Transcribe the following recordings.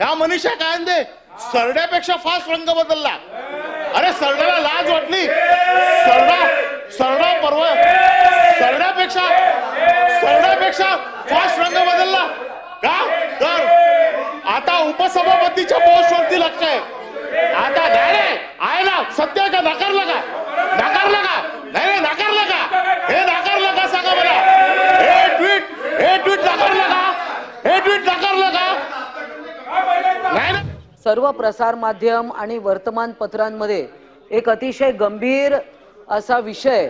ह्या मनीषा कायंदे सरड्यापेक्षा फास्ट रंग बदलला. अरे सरड्याला लाज वाटली. सरडा सरडा पर्व सरड्यापेक्षा सरड्यापेक्षा फास्ट रंग बदलला. का? तर आता उपसभापतीच्या पोस्ट वरती लक्ष आहे. आता आहे ना सत्य आहे का नाकारलं का नाकारलं का नाही नाही नाकारलं का हे नाकारलं का सांगा मला हे ट्विट हे ट्विट नाकारलं का हे ट्विट नाकारलं का नाही ना सर्व प्रसार माध्यम आणि वर्तमानपत्रांमध्ये एक अतिशय गंभीर असा विषय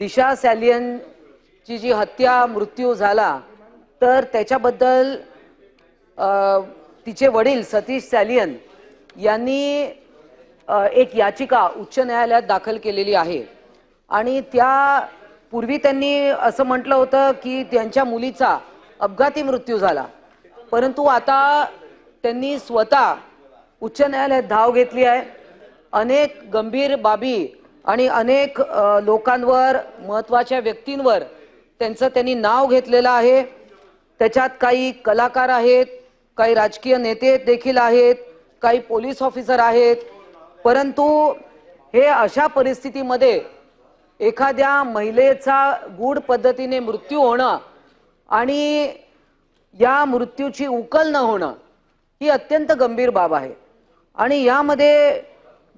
दिशा सॅलियनची जी हत्या मृत्यू झाला तर त्याच्याबद्दल तिचे वडील सतीश सॅलियन यांनी एक याचिका उच्च न्यायालयात दाखल केलेली आहे. आणि त्या पूर्वी त्यांनी असं म्हटलं होतं की त्यांच्या मुलीचा अपघाती मृत्यू झाला. परंतु आता त्यांनी स्वतः उच्च न्यायालयात धाव घेतली आहे. अनेक गंभीर बाबी आणि अनेक लोकांवर महत्त्वाच्या व्यक्तींवर त्यांचं त्यांनी नाव घेतलेलं आहे. त्याच्यात काही कलाकार आहेत काही राजकीय नेते देखील आहेत काही पोलीस ऑफिसर आहेत. परंतु हे अशा परिस्थितीमध्ये एखाद्या महिलेचा गूढ पद्धतीने मृत्यू होणं आणि या मृत्यूची उकल न होणं ही अत्यंत गंभीर बाब आहे. आणि यामध्ये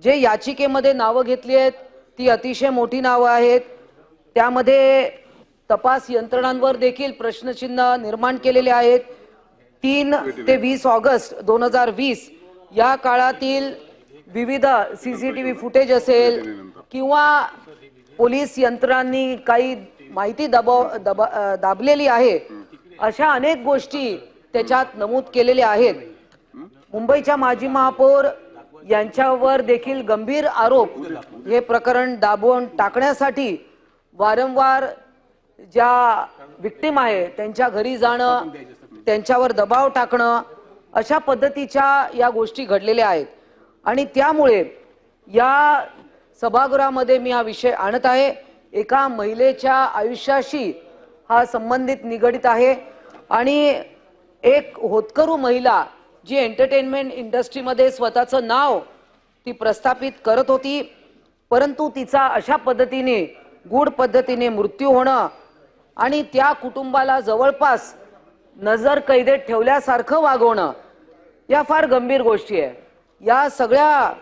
जे याचिकेमध्ये नावं घेतली आहेत ती अतिशय मोठी नावं आहेत. त्यामध्ये तपास यंत्रणांवर देखील प्रश्नचिन्ह निर्माण केलेले आहेत. तीन ते वीस ऑगस्ट दोन हजार वीस या काळातील विविध C C T V footage असेल किंवा पोलीस यंत्रणांनी काही माहिती दबाव दबा दाबलेली आहे अशा अनेक गोष्टी त्याच्यात नमूद केलेल्या आहेत. मुंबईच्या माजी महापौर यांच्यावर देखील गंभीर आरोप. हे प्रकरण दाबवून टाकण्यासाठी वारंवार ज्या विक्टीम आहे त्यांच्या घरी जाणं त्यांच्यावर दबाव टाकणं अशा पद्धतीच्या या गोष्टी घडलेल्या आहेत. आणि त्यामुळे या सभागृहामध्ये मी हा विषय आणत आहे. एका महिलेच्या आयुष्याशी हा संबंधित निगडित आहे. आणि एक होतकरू महिला जी एंटरटेनमेंट इंडस्ट्रीमध्ये स्वतःचं नाव ती प्रस्थापित करत होती परंतु तिचा अशा पद्धतीने गूढ पद्धतीने मृत्यू होणं आणि त्या कुटुंबाला जवळपास नजर कैदेत ठेवल्यासारखं वागवणं या फार गंभीर गोष्टी आहे. या सगळ्या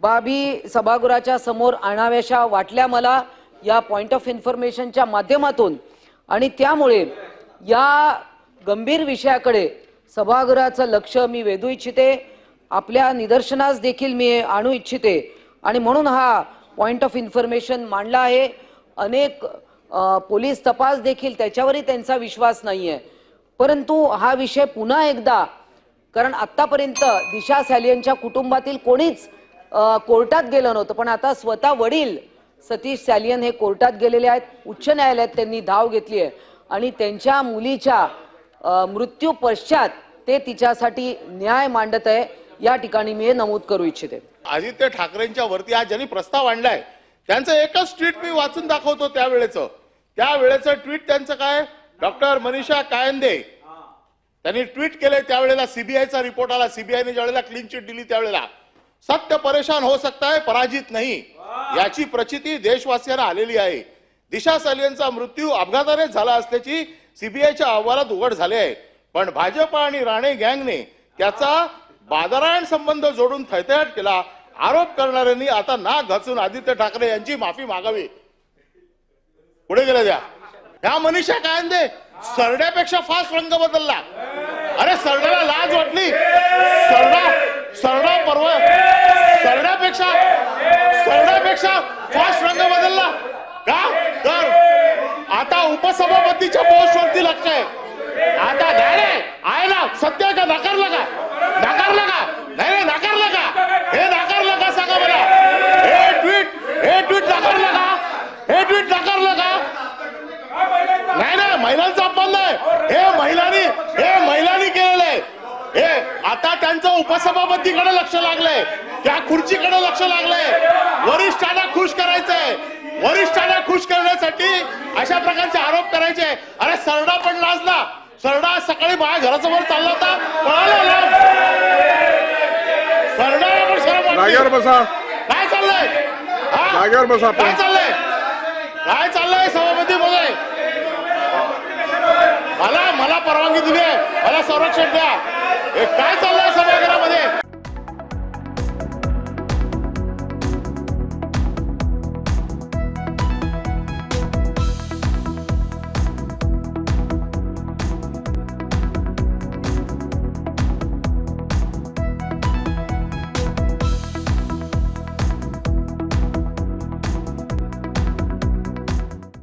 बाबी सभागृहाच्या समोर आणाव्याशा वाटल्या मला या पॉईंट ऑफ इन्फॉर्मेशनच्या माध्यमातून. आणि त्यामुळे या गंभीर विषयाकडे सभागृहाचं लक्ष मी वेधू इच्छिते. आपल्या निदर्शनास देखील मी आणू इच्छिते. आणि म्हणून हा पॉईंट ऑफ इन्फॉर्मेशन मांडला आहे. अनेक पोलीस तपास देखील त्याच्यावरही त्यांचा विश्वास नाही आहे परंतु हा विषय पुन्हा एकदा कारण आत्तापर्यंत दिशा सॅलियनच्या कुटुंबातील कोणीच कोर्टात गेलं नव्हतं. पण आता स्वतः वडील सतीश सॅलियन हे कोर्टात गेलेले आहेत. उच्च न्यायालयात त्यांनी धाव घेतली आहे. आणि त्यांच्या मुलीच्या मृत्यू पश्चात ते तिच्यासाठी न्याय मांडत आहे. या ठिकाणी मी हे नमूद करू इच्छिते. आदित्य ठाकरेंच्या वरती आज ज्यांनी प्रस्ताव आणलाय त्यांचं एकच ट्विट मी वाचून दाखवतो त्यावेळेचं. त्यावेळेचं ट्विट त्यांचं काय? डॉक्टर मनीषा कायंदे. त्यांनी ट्विट केले त्यावेळेला सीबीआयचा रिपोर्ट आला. सीबीआयने ज्यावेळेला क्लीन चिट दिली त्यावेळेला. सत्य परेशान हो सकता है पराजित नाही. याची प्रचिती देशवासियांना आलेली आहे. दिशा सालियांचा मृत्यू अपघाताने झाला असल्याची सीबीआयच्या अहवालात उघड झाले आहे पण भाजप आणि राणे गँगने त्याचा बाजारायण संबंध जोडून थैथयाट केला. आरोप करणाऱ्यांनी आता नाक घासून आदित्य ठाकरे यांची माफी मागावी. पुढे गेल्या द्या. ह्या मनीषा कायंदे सरड्यापेक्षा फास्ट रंग बदलला. अरे सरड्याला लाज वाटली. सरडा सरडा परवा. सरड्यापेक्षा सरड्यापेक्षा फास्ट रंग बदलला. उपसभापतीच्या पोस्टवरती लक्ष आहे. आता नाही नाही, आहे ना सत्य का नाकारलं का? नाकारलं का? नाही नाही नाकारलं का? हे नाकारलं का? सांगा मला हे ट्विट हे ट्विट नाकारलं का? हे ट्विट नाकारलं का? नाही नाही महिलांचा अपमान नाही. हे महिलांनी हे महिलांनी केलेलं आहे. हे आता त्यांचं उपसभापतीकडे लक्ष लागलंय. त्या खुर्चीकडे लक्ष लागलंय. वरिष्ठांना खुश करायचंय. वरिष्ठांना खुश करण्यासाठी अशा प्रकारचे आरोप करायचे. अरे सरडा पण लाजला सरडा आज सकाळी माझ्या घरासमोर चालला होता. पळाला सरडाला बसा. काय चाललंय. जागेवर बसा काय चाललंय. काय चाललंय सभापती बोल मला मला परवानगी दिली मला संरक्षण द्या. हे काय चाललंय?